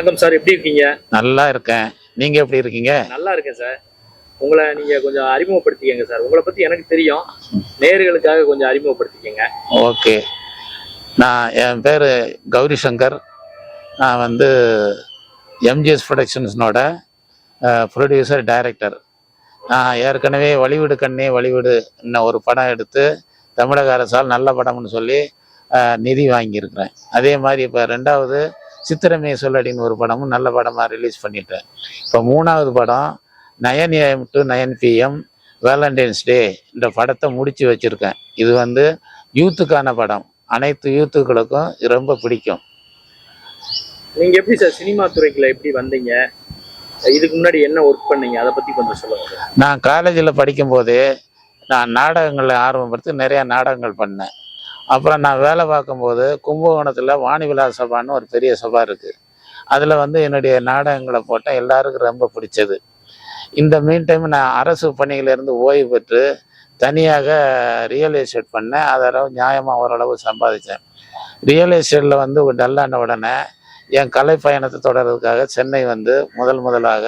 வணக்கம் சார். எப்படி இருக்கீங்க? நல்லா இருக்கேன். நீங்க எப்படி இருக்கீங்க? நல்லா இருக்கேன் சார். உங்களை நீங்க கொஞ்சம் அறிமுகப்படுத்திக்கங்க சார். உங்களை பத்தி எனக்கு தெரியும். நேயர்களுக்காக கொஞ்சம் அறிமுகப்படுத்திக்கங்க. ஓகே. நான் என் பேர் கௌரி சங்கர் நான் வந்து எம்ஜிஎஸ் ப்ரொடக்ஷன்ஸ்னோட ப்ரொடியூசர் டைரக்டர் நான் ஏற்கனவே வழிவிடு கண்ணே வழிவிடு இன்னும் ஒரு படம் எடுத்து தமிழக அரசால் நல்ல படம்னு சொல்லி நிதி வாங்கியிருக்கிறேன். அதே மாதிரி இப்போ ரெண்டாவது சித்திரமே சொல்லடின்னு ஒரு படமும் நல்ல படமாக ரிலீஸ் பண்ணிட்டேன். இப்போ மூணாவது படம் nine AM to nine PM valentine's day இந்த படத்தை முடிச்சு வச்சுருக்கேன். இது வந்து யூத்துக்கான படம். அனைத்து யூத்துக்களுக்கும் ரொம்ப பிடிக்கும். நீங்க எப்படி சார் சினிமா துறைக்குள்ள எப்படி வந்தீங்க? இதுக்கு முன்னாடி என்ன ஒர்க் பண்ணீங்க? அதை பத்தி கொஞ்சம் சொல்லுங்க சார். நான் காலேஜில் படிக்கும்போதே நான் நாடகங்களில் ஆர்வம் படுத்து நிறையா நாடகங்கள் பண்ணேன். அப்புறம் நான் வேலை பார்க்கும்போது கும்பகோணத்தில் வாணிவிழா சபான்னு ஒரு பெரிய சபா இருக்குது அதில் வந்து என்னுடைய நாடகங்களை போட்டேன் எல்லாருக்கும் ரொம்ப பிடிச்சது. இந்த மீன் டைம் நான் அரசு பணியிலேருந்து ஓய்வு பெற்று தனியாக ரியல் எஸ்டேட் பண்ணேன். அதளவு நியாயமாக ஓரளவு சம்பாதிச்சேன். ரியல் எஸ்டேட்டில் வந்து டல்லான உடனே என் கலை பயணத்தை தொடர்றதுக்காக சென்னை வந்து முதல் முதலாக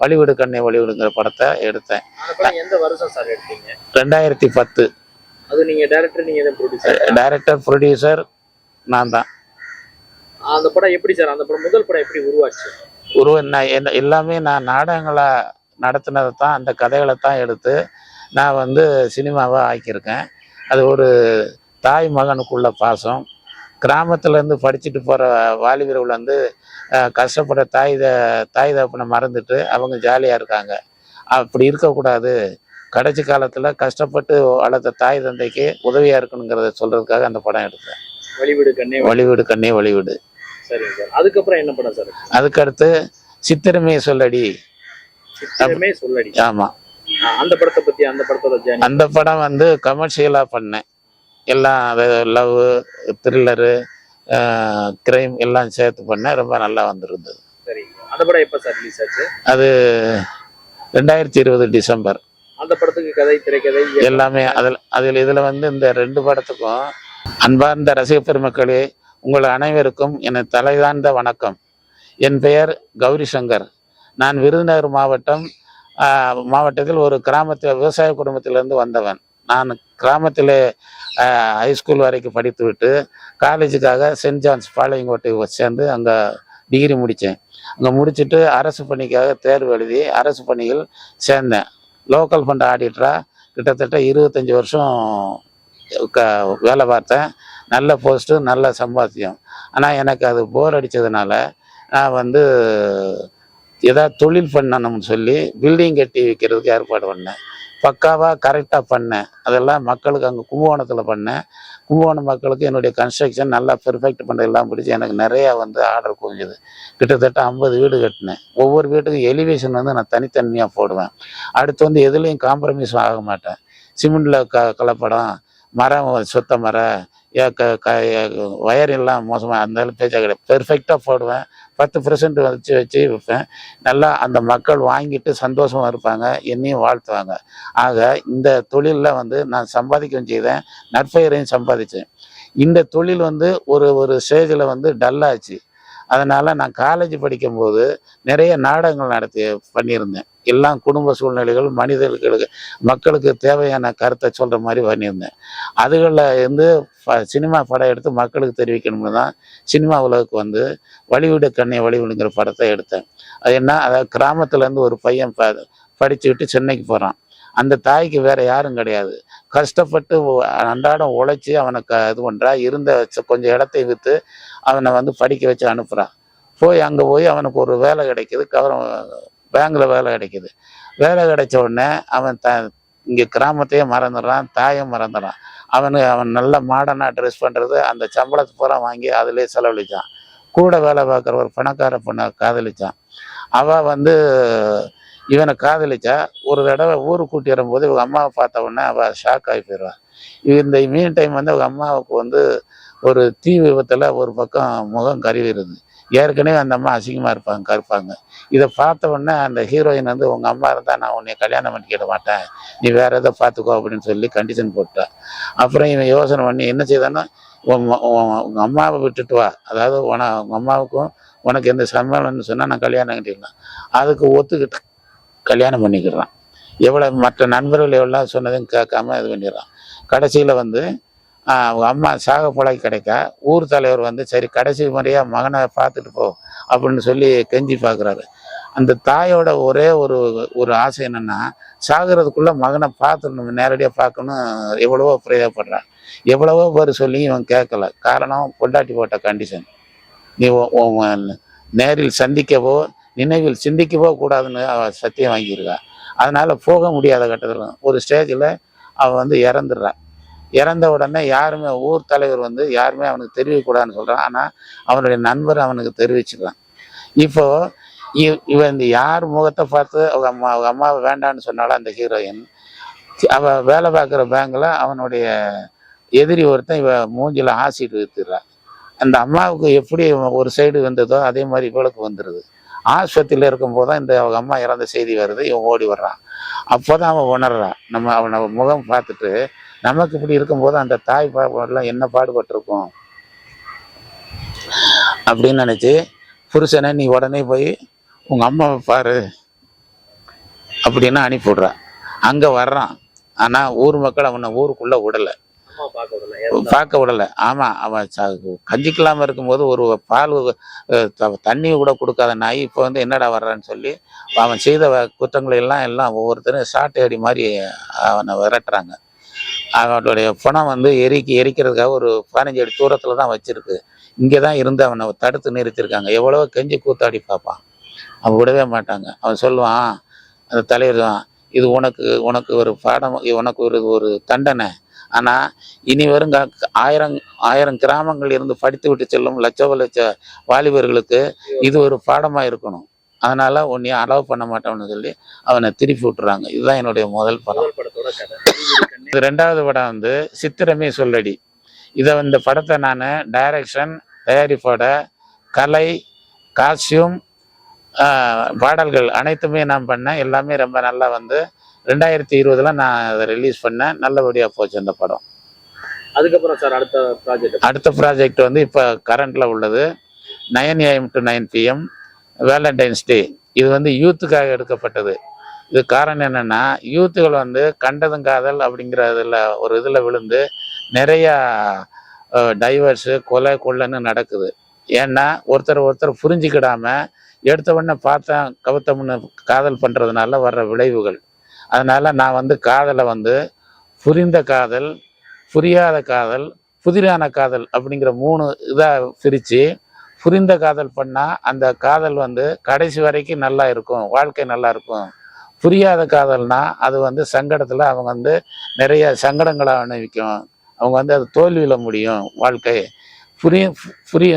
வழிவிடு கண்ணை வழிவிடுங்கிற படத்தை எடுத்தேன். அந்த படம் எந்த வருஷம் சார் எடுத்தீங்க? ரெண்டாயிரத்தி பத்து. அது நீங்க டைரக்டர் நீங்க எதுவும் ப்ரொடியூசர் டைரக்டர் ப்ரொடியூசர் நான் தான். அந்த படம் எப்படி சார்? அந்த படம் முதல் படம் எப்படி உருவாச்சு? உருவ நான் எல்லாமே நான் நாடகங்களை நடத்தினதை தான் அந்த கதைகளை தான் எடுத்து நான் வந்து சினிமாவை ஆக்கியிருக்கேன். அது ஒரு தாய் மகனுக்குள்ள பாசம். கிராமத்துலேருந்து படிச்சுட்டு போகிற வாலிபர்கள் வந்து அஹ், கஷ்டப்பட தாய் தாய் தகப்பனை மறந்துட்டு அவங்க ஜாலியாக இருக்காங்க. அப்படி இருக்கக்கூடாது. கடைசி காலத்தில் கஷ்டப்பட்டு வளர்த்த தாய் தந்தைக்கு உதவியாக இருக்கணுங்கிறத சொல்கிறதுக்காக அந்த படம் எடுத்தேன். வழிவிடு கண்ணே வழிவிடு. கண்ணே வழிவிடு. சரிங்க சார். அதுக்கப்புறம் என்ன படம் சார்? அதுக்கடுத்து சித்திரமே சொல்லடி. சித்திரமே சொல்லடி. ஆமாம் அந்த படத்தை பத்தி அந்த படத்தோட அந்த படம் வந்து கமர்ஷியலாக பண்ணேன். எல்லாம் லவ் த்ரில்லரு கிரைம் எல்லாம் சேர்த்து பண்ணேன். ரொம்ப நல்லா வந்திருந்தது. சரிங்க அந்த படம் எப்ப சார் ரிலீஸ் ஆச்சு? அது ரெண்டாயிரத்தி இருபது டிசம்பர். அந்த படத்துக்கு கதை திரைக்கதை எல்லாமே அதில் அதில் இதில் வந்து இந்த ரெண்டு படத்துக்கும் அன்பார்ந்த ரசிக பெருமக்களே உங்கள் அனைவருக்கும் என் தலைதார்ந்த வணக்கம். என் பெயர் கௌரி சங்கர். நான் விருதுநகர் மாவட்டம் மாவட்டத்தில் ஒரு கிராமத்தில் விவசாய குடும்பத்திலிருந்து வந்தவன். நான் கிராமத்தில் ஹைஸ்கூல் வரைக்கும் படித்துவிட்டு காலேஜுக்காக சென்ட் ஜான்ஸ் பாளையங்கோட்டை சேர்ந்து அங்கே டிகிரி முடித்தேன். அங்கே முடிச்சுட்டு அரசு பணிக்காக தேர்வு எழுதி அரசு பணியில் சேர்ந்தேன். லோக்கல் ஃபண்ட் ஆடிட்டராக கிட்டத்தட்ட இருபத்தஞ்சி வருஷம் க வேலை பார்த்தேன். நல்ல போஸ்ட்டு நல்ல சம்பாத்தியம். ஆனால் எனக்கு அது போர் அடித்ததுனால நான் வந்து ஏதாவது தொழில் பண்ணணும்னு சொல்லி பில்டிங் கட்டி வைக்கிறதுக்கு ஏற்பாடு பண்ணேன். பக்காவாக கரெக்டாக பண்ணேன். அதெல்லாம் மக்களுக்கு அங்கே கும்பகோணத்தில் பண்ணேன். கும்பகோணம் மக்களுக்கு என்னுடைய கன்ஸ்ட்ரக்ஷன் நல்லா பெர்ஃபெக்ட் பண்ணதெல்லாம் பிடிச்சி எனக்கு நிறையா வந்து ஆர்டர் குவிஞ்சுது. கிட்டத்தட்ட ஐம்பது வீடு கட்டினேன். ஒவ்வொரு வீட்டுக்கும் எலிவேஷன் வந்து நான் தனித்தன்மையாக போடுவேன். அடுத்து வந்து எதுலேயும் காம்ப்ரமைஸ் ஆக மாட்டேன். சிமெண்டில் க கலப்படம் மரம் சுத்த மரம் ஏ க க வயர் எல்லாம் மோசமாக அந்த பேச்சா கிடையாது. பெர்ஃபெக்டாக போடுவேன். பத்து பர்சன்ட் வச்சு வச்சு விற்பேன் நல்லா அந்த மக்கள் வாங்கிட்டு சந்தோஷமாக இருப்பாங்க என்னையும் வாழ்த்துவாங்க. ஆக இந்த தொழிலில் வந்து நான் சம்பாதிக்கவும் செய்தேன் நற்பெயரையும் சம்பாதிச்சேன். இந்த தொழில் வந்து ஒரு ஒரு ஸ்டேஜில் வந்து டல்லாச்சு அதனால் நான் காலேஜ் படிக்கும்போது நிறைய நாடகங்கள் நடத்தி பண்ணியிருந்தேன். எல்லாம் குடும்ப சூழ்நிலைகள் மனிதர்களுக்கு மக்களுக்கு தேவையான கருத்தை சொல்கிற மாதிரி பண்ணியிருந்தேன். அதுகளில் இருந்து ப- சினிமா படம் எடுத்து மக்களுக்கு தெரிவிக்கணும்னு தான் சினிமா உலகுக்கு வந்து வழிவிடு கண்ணை வழிவிடுங்கிற படத்தை எடுத்தேன். அது என்ன? அதாவது கிராமத்துலேருந்து ஒரு பையன் ப படிச்சுக்கிட்டு சென்னைக்கு போகிறான் அந்த தாய்க்கு வேற யாரும் கிடையாது. கஷ்டப்பட்டு அன்றாடம் உழைச்சி அவனுக்கு இது பண்ணுறா இருந்த கொஞ்சம் இடத்தை விற்று அவனை வந்து படிக்க வச்சு அனுப்புகிறான் போய் அங்கே போய் அவனுக்கு ஒரு வேலை கிடைக்கிது. கவரம் பேங்கில் வேலை கிடைக்கிது. வேலை கிடைச்ச உடனே அவன் த இங்கே கிராமத்தையே மறந்துடுறான் தாயும் மறந்துடுறான் அவனு அவன் நல்ல மாடர்னாக ட்ரெஸ் பண்ணுறது அந்த சம்பளத்தை பூரா வாங்கி அதிலே செலவழிச்சான். கூட வேலை பார்க்குற ஒரு பணக்கார பொண்ணை காதலிச்சான். அவள் வந்து இவனை காதலிச்சா ஒரு தடவை ஊருக்கு கூட்டி வரும்போது இவங்க அம்மாவை பார்த்த உடனே அவள் ஷாக் ஆகி போயிடுவான் இந்த மீன் டைம் வந்து அவங்க அம்மாவுக்கு வந்து ஒரு தீ விபத்தில் ஒரு பக்கம் முகம் கருவிடுது. ஏற்கனவே அந்த அம்மா அசிங்கமாக இருப்பாங்க கருப்பாங்க. இதை பார்த்த உடனே அந்த ஹீரோயின் வந்து உங்கள் அம்மா இருந்தால் நான் உன்னை கல்யாணம் பண்ணிக்கிட மாட்டேன். நீ வேற எதை பார்த்துக்கோ அப்படின்னு சொல்லி கண்டிஷன் போட்டா. அப்புறம் இவன் யோசனை பண்ணி என்ன செய்தான்னா உன் உங்க அம்மாவை விட்டுட்டு வா. அதாவது உன உங்கள் அம்மாவுக்கும் உனக்கு எந்த சம்மளம்னு சொன்னால் நான் கல்யாணம் கட்டிக்கலாம் அதுக்கு ஒத்துக்கிட்டு. கல்யாணம் பண்ணிக்கிறான். எவ்வளோ மற்ற நண்பர்கள் எவ்வளோ சொன்னதும் கேட்காம இது பண்ணிடுறான். கடைசியில் வந்து அவங்க அம்மா சாக புழை கிடைக்க ஊர் தலைவர் வந்து சரி கடைசி முறையாக மகனை பார்த்துட்டு போ அப்படின்னு சொல்லி கெஞ்சி பார்க்குறாரு. அந்த தாயோட ஒரே ஒரு ஒரு ஆசை என்னென்னா சாகிறதுக்குள்ளே மகனை பார்த்துடணும் நேரடியாக பார்க்கணும் எவ்வளவோ பிரயோகப்படுறான் எவ்வளவோ பேர் சொல்லி இவன் கேட்கல. காரணம் பொண்டாட்டி போட்ட கண்டிஷன் நீ உன் நேரில் சந்திக்கவோ நினைவில் சிந்திக்கவோ கூடாதுன்னு அவள் சத்தியம் வாங்கியிருக்கா. அதனால் போக முடியாத கட்டத்தில் ஒரு ஸ்டேஜில் அவள் வந்து இறந்துடுறா. இறந்த உடனே யாருமே ஊர் தலைவர் வந்து யாருமே அவனுக்கு தெரிவிக்கக்கூடாதுன்னு சொல்கிறான் ஆனால் அவனுடைய நண்பர் அவனுக்கு தெரிவிச்சுக்கிறான். இப்போ இவ- இவன் இந்த யார் முகத்தை பார்த்து அவங்க அம்மா அவங்க அம்மாவை வேண்டான்னு சொன்னாலும் அந்த ஹீரோயின் அவள் வேலை பார்க்குற பேங்கில் அவனுடைய எதிரி ஒருத்தன் இவ மூஞ்சியில் ஆசிட் வித்துடுறான் அந்த அம்மாவுக்கு எப்படி ஒரு சைடு வந்ததோ அதே மாதிரி இவளுக்கு வந்துடுது ஆஸ்பத்திரியில் இருக்கும்போது தான் இந்த அவங்க அம்மா இறந்த செய்தி வருது இவன் ஓடி வர்றான். அப்போ தான் அவன் உணர்றான். நம்ம அவனை முகம் பார்த்துட்டு நமக்கு இப்படி இருக்கும்போது அந்த தாய் பாடலாம் என்ன பாடுபட்டிருக்கும்? அப்படின்னு நினச்சி புருஷனை நீ உடனே போய் உங்கள் அம்மாவை பாரு. அப்படின்னு அனுப்பி அங்கே வர்றான். ஆனால் ஊர் மக்கள் அவனை ஊருக்குள்ளே விடலை. பார்க்க விடல. ஆமாம் ஆமா அவன் ச- இருக்கும்போது ஒரு பால் தண்ணி கூட கொடுக்காத நாய் இப்போ வந்து என்னடா வர்றான்னு சொல்லி அவன் செய்த வ- குற்றங்களை எல்லாம் எல்லாம் ஒவ்வொருத்தரும் சாட்டை அடி மாதிரி அவனை விரட்டுறாங்க. அவனுடைய பணம் வந்து எரிக்கி எரிக்கிறதுக்காக ஒரு பதினஞ்சு அடி தூரத்துல தான் வச்சிருக்கு. இங்கே தான் இருந்து அவனை தடுத்து நிறுத்தியிருக்காங்க எவ்வளவோ கெஞ்சி கூத்தாடி பார்ப்பான். அவன் விடவே மாட்டாங்க. அவன் சொல்லுவான் அந்த தலைவர் தான் இது உனக்கு உனக்கு ஒரு பாடம் உனக்கு ஒரு ஒரு தண்டனை. ஆனா இனி வரும் ஆயிரம் ஆயிரம் கிராமங்கள் இருந்து படித்து விட்டு செல்லும் லட்ச லட்ச வாலிபர்களுக்கு இது ஒரு பாடமா இருக்கணும். அதனால உன்னைய அலோவ் பண்ண மாட்டோம்னு சொல்லி அவனை திருப்பி விட்டுறாங்க. இதுதான் என்னுடைய முதல் படம். இது ரெண்டாவது படம் வந்து சித்திரமே சொல்லடி. இதை இந்த படத்தை நான் டைரக்ஷன் தயாரிப்போட கலை காஸ்டியூம் பாடல்கள் அனைத்துமே நான் பண்ணேன். எல்லாமே ரொம்ப நல்லா வந்து ரெண்டாயிரத்தி இருபதுல நான் அதை ரிலீஸ் பண்ணேன் நல்லபடியாக போச்சு அந்த படம். அதுக்கப்புறம் சார் அடுத்த ப்ராஜெக்ட் அடுத்த ப்ராஜெக்ட் வந்து இப்போ கரண்ட்ல உள்ளது. Nine AM to nine PM valentine's day இது வந்து யூத்துக்காக எடுக்கப்பட்டது. இது காரணம் என்னன்னா யூத்துகள் வந்து கண்டதும் காதல் அப்படிங்கிற இதில் ஒரு இதில் விழுந்து நிறையா டைவர்ஸு கொலை கொள்ளைன்னு நடக்குது. ஏன்னா ஒருத்தர் ஒருத்தர் புரிஞ்சுக்கிடாம எடுத்த உடனே பார்த்தேன் கவுத்தம்னு காதல் பண்ணுறதுனால வர்ற விளைவுகள். அதனால் நான் வந்து காதலை வந்து புரிந்த காதல் புரியாத காதல் புதிரான காதல் அப்படிங்கிற மூணு இதாக பிரித்து புரிந்த காதல் பண்ணால் அந்த காதல் வந்து கடைசி வரைக்கும் நல்லா இருக்கும் வாழ்க்கை நல்லா இருக்கும். புரியாத காதல்னா அது வந்து சங்கடத்தில் அவங்க வந்து நிறைய சங்கடங்களை அனுபவிக்கும். அவங்க வந்து அது தோல்வியில் முடியும் வாழ்க்கை. புரிய புரிய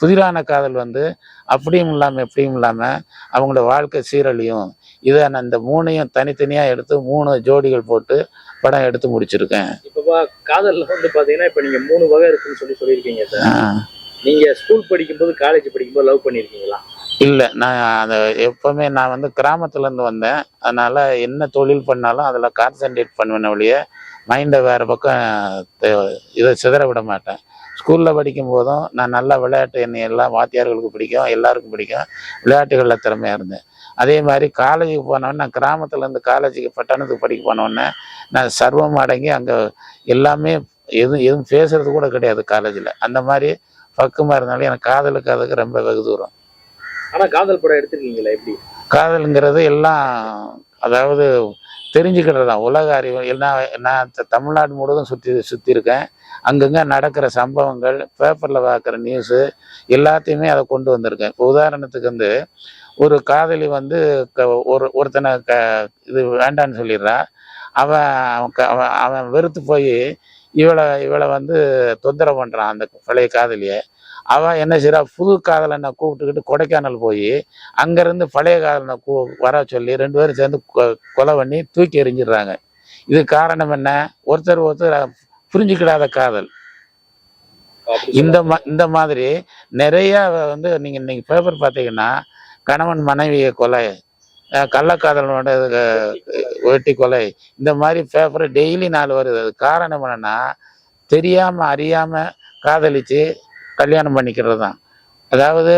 புதிரான காதல் வந்து அப்படியும் இல்லாமல் எப்படியும் இல்லாமல் அவங்களோட வாழ்க்கை சீரழியும். இதை நான் இந்த மூணையும் தனித்தனியாக எடுத்து மூணு ஜோடிகள் போட்டு படம் எடுத்து முடிச்சிருக்கேன். இப்போ காதல்ல வந்து பாத்தீங்கன்னா இப்போ நீங்க மூணு வகை இருக்குன்னு சொல்லி சொல்லியிருக்கீங்க சார். ஆஹ் நீங்க ஸ்கூல் படிக்கும்போது காலேஜ் படிக்கும்போது லவ் பண்ணியிருக்கீங்களா இல்லை நான் அதை எப்பவுமே நான் வந்து கிராமத்துலேருந்து வந்தேன். அதனால என்ன தொழில் பண்ணாலும் அதில் கான்சென்ட்ரேட் பண்ணுவேன் ஒழிய மைண்டை வேறு பக்கம் இதை சிதற விட மாட்டேன். ஸ்கூலில் படிக்கும் போதும் நான் நல்லா விளையாட்டு என்னை எல்லா வாத்தியார்களுக்கு பிடிக்கும் எல்லாருக்கும் பிடிக்கும். விளையாட்டுகளில் திறமையாக இருந்தேன். அதே மாதிரி காலேஜுக்கு போனோன்னே நான் கிராமத்துலேருந்து காலேஜுக்கு பட்டணத்துக்கு படிக்க போனோடனே நான் சர்வம் அடங்கி அங்கே எல்லாமே எதுவும் எதுவும் பேசுறது கூட கிடையாது காலேஜில். அந்த மாதிரி பக்கமாக இருந்தாலும் எனக்கு காதலுக்கு அதுக்கு ரொம்ப வெகு தூரம். ஆனா காதல் படம் எடுத்திருக்கீங்களா? எப்படி? காதல்ங்கிறது எல்லாம் அதாவது தெரிஞ்சுக்கிறது தான். உலக அறிவு எல்லாம் நான் தமிழ்நாடு முழுவதும் சுற்றி சுற்றி இருக்கேன். அங்கங்கே நடக்கிற சம்பவங்கள் பேப்பரில் பார்க்குற நியூஸு எல்லாத்தையுமே அதை கொண்டு வந்திருக்கேன். இப்போ உதாரணத்துக்கு வந்து ஒரு காதலி வந்து ஒரு ஒருத்தனை க இது வேண்டான்னு சொல்லிடுறா. அவன் அவன் வெறுத்து போய் இவளை இவளை வந்து தொந்தரவு பண்ணுறான் அந்த பழைய காதலியை. அவன் என்ன செய்றா புது காதலனை கூப்பிட்டுக்கிட்டு கொடைக்கானல் போய் அங்கேருந்து பழைய காதலனை கூ வர சொல்லி ரெண்டு பேரும் சேர்ந்து கொலை பண்ணி தூக்கி எறிஞ்சிடுறாங்க. இது காரணம் என்ன? ஒருத்தர் ஒருத்தர் புரிஞ்சுக்கிடாத காதல். இந்த மா இந்த மாதிரி நிறைய வந்து நீங்க இன்னைக்கு பேப்பர் பார்த்தீங்கன்னா கணவன் மனைவியை கொலை கள்ளக்காதலனோட வெட்டி கொலை இந்த மாதிரி பேப்பர் டெய்லி நாலு வருது. அது காரணம் என்னென்னா தெரியாமல் அறியாமல் காதலிச்சு கல்யாணம் பண்ணிக்கிறது தான் அதாவது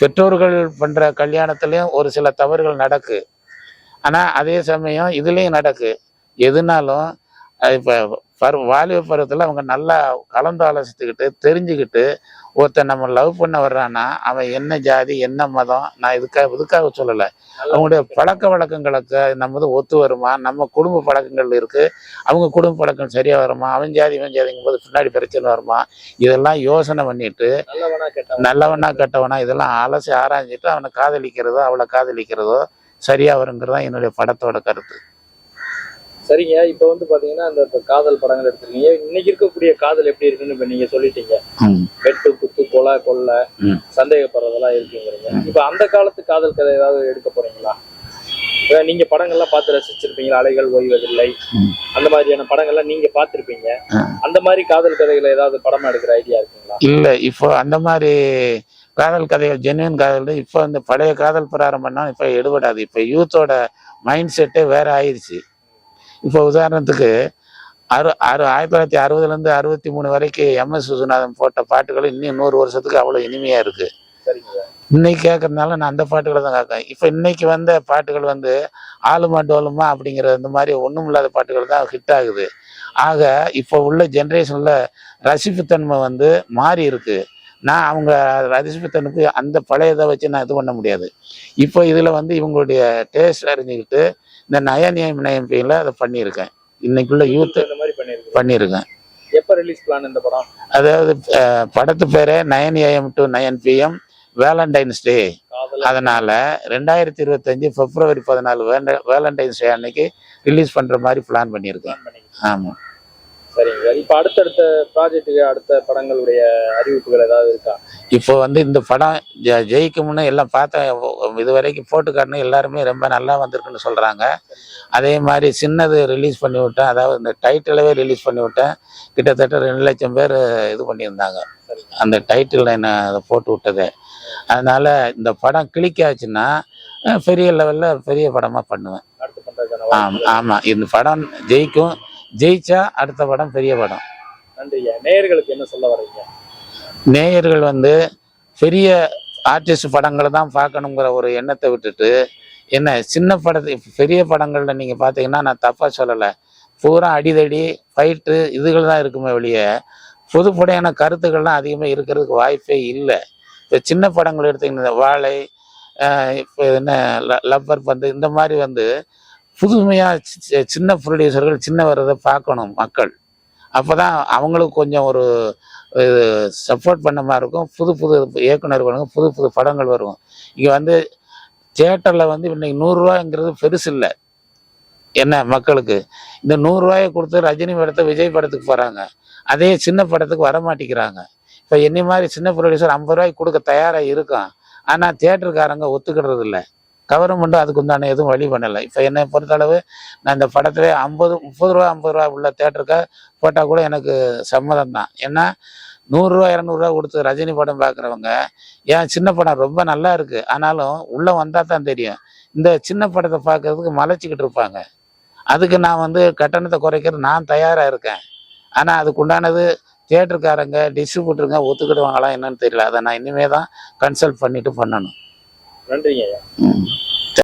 பெற்றோர்கள் பண்ணுற கல்யாணத்துலேயும் ஒரு சில தவறுகள் நடக்கு. ஆனால் அதே சமயம் இதுலேயும் நடக்கு. எதுனாலும் இப்போ பரு வாலிப பருவத்தில் அவங்க நல்லா கலந்து ஆலோசித்துக்கிட்டு தெரிஞ்சுக்கிட்டு ஒருத்தன் நம்ம லவ் பண்ண வர்றான்னா அவன் என்ன ஜாதி என்ன மதம் நான் இதுக்காக இதுக்காக சொல்லலை. அவங்களுடைய பழக்க வழக்கங்களுக்கு நம்ம ஒத்து வருமா? நம்ம குடும்ப பழக்கங்கள் இருக்கு. அவங்க குடும்ப பழக்கம் சரியா வருமா? அவன் ஜாதி இவன் ஜாதிங்கும் போது பின்னாடி பிரச்சனை வருமா? இதெல்லாம் யோசனை பண்ணிட்டு நல்லவனா கேட்டவனா? இதெல்லாம் அலசி ஆராய்ஞ்சிட்டு அவனை காதலிக்கிறதோ அவளை காதலிக்கிறதோ சரியா வருங்கிறது தான் என்னுடைய படத்தோட கருத்து. சரிங்க இப்ப வந்து பாத்தீங்கன்னா அந்த இப்ப காதல் படங்கள் எடுத்துருக்கீங்க. இன்னைக்கு இருக்கக்கூடிய காதல் எப்படி இருக்குன்னு இப்ப நீங்க சொல்லிட்டீங்க. வெட்டு குத்து கொலை கொள்ளை. சந்தேகப்படுறதெல்லாம் இருக்குங்கிறீங்க. இப்ப அந்த காலத்து காதல் கதை ஏதாவது எடுக்க போறீங்களா? இப்ப நீங்க படங்கள்லாம் பார்த்து ரசிச்சிருப்பீங்களா? அலைகள் ஓய்வதில்லை. அந்த மாதிரியான படங்கள்லாம் நீங்க பார்த்திருப்பீங்க. அந்த மாதிரி காதல் கதைகளை ஏதாவது படமா எடுக்கிற ஐடியா இருக்குங்களா? இல்ல இப்போ அந்த மாதிரி காதல் கதைகள் ஜென்யூன் காதல் இப்போ அந்த பழைய காதல் பிரகாரம் பண்ணா இப்போ எடுபடாது. இப்போ யூத்தோட மைண்ட் செட்டே வேற ஆயிடுச்சு. இப்போ உதாரணத்துக்கு அறு அறு ஆயிரத்தி தொள்ளாயிரத்தி அறுபதுலேருந்து அறுபத்தி மூணு வரைக்கும் எம்எஸ் விஸ்வநாதன் போட்ட பாட்டுகள் இன்னும் நூறு வருஷத்துக்கு அவ்வளோ இனிமையா இருக்கு. சரிங்க இன்னைக்கு கேட்கறதுனால நான் அந்த பாட்டுகளை தான் கேட்கேன் இப்போ இன்னைக்கு வந்த பாட்டுகள் வந்து ஆளுமா டோலுமா அப்படிங்கிற இந்த மாதிரி ஒன்றும் இல்லாத பாட்டுகள் தான் ஹிட் ஆகுது. ஆக இப்போ உள்ள ஜென்ரேஷனில் ரசிப்புத்தன்மை வந்து மாறி இருக்கு. நான் அவங்க ரசிப்புத்தன்மைக்கு அந்த பழைய இதை வச்சு நான் இது பண்ண முடியாது. இப்போ இதில் வந்து இவங்களுடைய டேஸ்ட் அறிஞ்சுக்கிட்டு இந்த நயநியம் நயம்பியில் அதை பண்ணியிருக்கேன். இன்னைக்குள்ள யூத் பண்ணியிருக்கேன். எப்ப ரிலீஸ் பிளான் இந்த படம்? அதாவது படத்து பேரே nine AM to nine PM valentine's day அதனால ரெண்டாயிரத்தி இருபத்தஞ்சு பிப்ரவரி பதினாலு வேலண்டைன்ஸ் டே அன்னைக்கு ரிலீஸ் பண்ற மாதிரி பிளான் பண்ணியிருக்கேன். Plan பண்ணிருக்கீங்க. ஆமா. சரிங்க. சார் இப்ப அடுத்தடுத்த ப்ராஜெக்ட்டுக்கு அடுத்த படங்களுடைய அறிவிப்புகள் ஏதாவது இருக்கா? இப்போ வந்து இந்த படம் ஜெ- ஜெயிக்கும்னு எல்லாம் பார்த்தேன் இது வரைக்கும் போட்டு காட்டின எல்லாருமே ரொம்ப நல்லா வந்திருக்குன்னு சொல்றாங்க. அதே மாதிரி சின்னது ரிலீஸ் பண்ணி விட்டேன். அதாவது இந்த டைட்டிலவே ரிலீஸ் பண்ணி விட்டேன். கிட்டத்தட்ட ரெண்டு லட்சம் பேர் இது பண்ணியிருந்தாங்க. அந்த டைட்டில் என்ன அதை போட்டு விட்டது. அதனால இந்த படம் கிளிக் ஆச்சுன்னா அஹ், பெரிய லெவலில் பெரிய படமாக பண்ணுவேன். அடுத்து பண்றதுக்கான ஆம் வாய்ப்பு ஆமாம் இந்த படம் ஜெயிக்கும். ஜெயிச்சா அடுத்த படம் பெரிய படம். நன்றிங்க. நேயர்களுக்கு என்ன சொல்ல வர்றீங்க நேயர்கள் வந்து பெரிய ஆர்டிஸ்ட் படங்களை தான் பார்க்கணுங்கிற ஒரு எண்ணத்தை விட்டுட்டு என்ன சின்ன படத்தை பெரிய படங்கள்ல நீங்க பார்த்தீங்கன்னா நான் தப்பா சொல்லலை. பூரா அடிதடி ஃபைட்டு இதுகள் தான் இருக்குமே வெளியே பொதுப்படையான கருத்துக்கள்லாம் அதிகமாக இருக்கிறதுக்கு வாய்ப்பே இல்லை. இப்போ சின்ன படங்கள் எடுத்தீங்கன்னா வாழை இப்போ என்ன லப்பர் பந்து இந்த மாதிரி வந்து புதுமையாக சின்ன ப்ரொடியூசர்கள் சின்ன வரதை பார்க்கணும் மக்கள். அப்போ தான் அவங்களுக்கு கொஞ்சம் ஒரு சப்போர்ட் பண்ண மாதிரி இருக்கும். புது புது இயக்குனர்களுக்கு புது புது படங்கள் வரும். இங்கே வந்து தியேட்டரில் வந்து இன்றைக்கி நூறுரூவாங்கிறது பெருசு இல்லை. என்ன மக்களுக்கு? இந்த நூறுரூவாயை கொடுத்து ரஜினி படத்தை விஜய் படத்துக்கு போகிறாங்க அதே சின்ன படத்துக்கு வர மாட்டேங்கிறாங்க. இப்போ என்னை மாதிரி சின்ன ப்ரொடியூசர் ஐம்பது ரூபாய்க்கு கொடுக்க தயாராக இருக்கும் ஆனால் தியேட்டருக்காரங்க ஒத்துக்கிடுறது இல்லை. கவர்மெண்ட்டும் அதுக்கு உண்டான எதுவும் வழி பண்ணலை. இப்போ என்னை பொறுத்தளவு நான் இந்த படத்திலே ஐம்பது முப்பது ரூபா ஐம்பது ரூபா உள்ள தேட்டருக்கு போட்டால் கூட எனக்கு சம்மதம் தான் ஏன்னா நூறுரூவா இரநூறுவா கொடுத்து ரஜினி படம் பார்க்குறவங்க ஏன் சின்ன படம் ரொம்ப நல்லா இருக்குது ஆனாலும் உள்ளே வந்தால் தான் தெரியும். இந்த சின்ன படத்தை பார்க்கறதுக்கு மலைச்சிக்கிட்டு இருப்பாங்க. அதுக்கு நான் வந்து கட்டணத்தை குறைக்கிறது நான் தயாராக இருக்கேன். ஆனால் அதுக்கு உண்டானது தியேட்டருக்காரங்க டிஸ்ட்ரிபியூட்டருங்க ஒத்துக்கிடுவாங்களா என்னன்னு தெரியல. அதை நான் இனிமே தான் கன்சல்ட் பண்ணிட்டு பண்ணணும். நன்றிங்க ஐயா.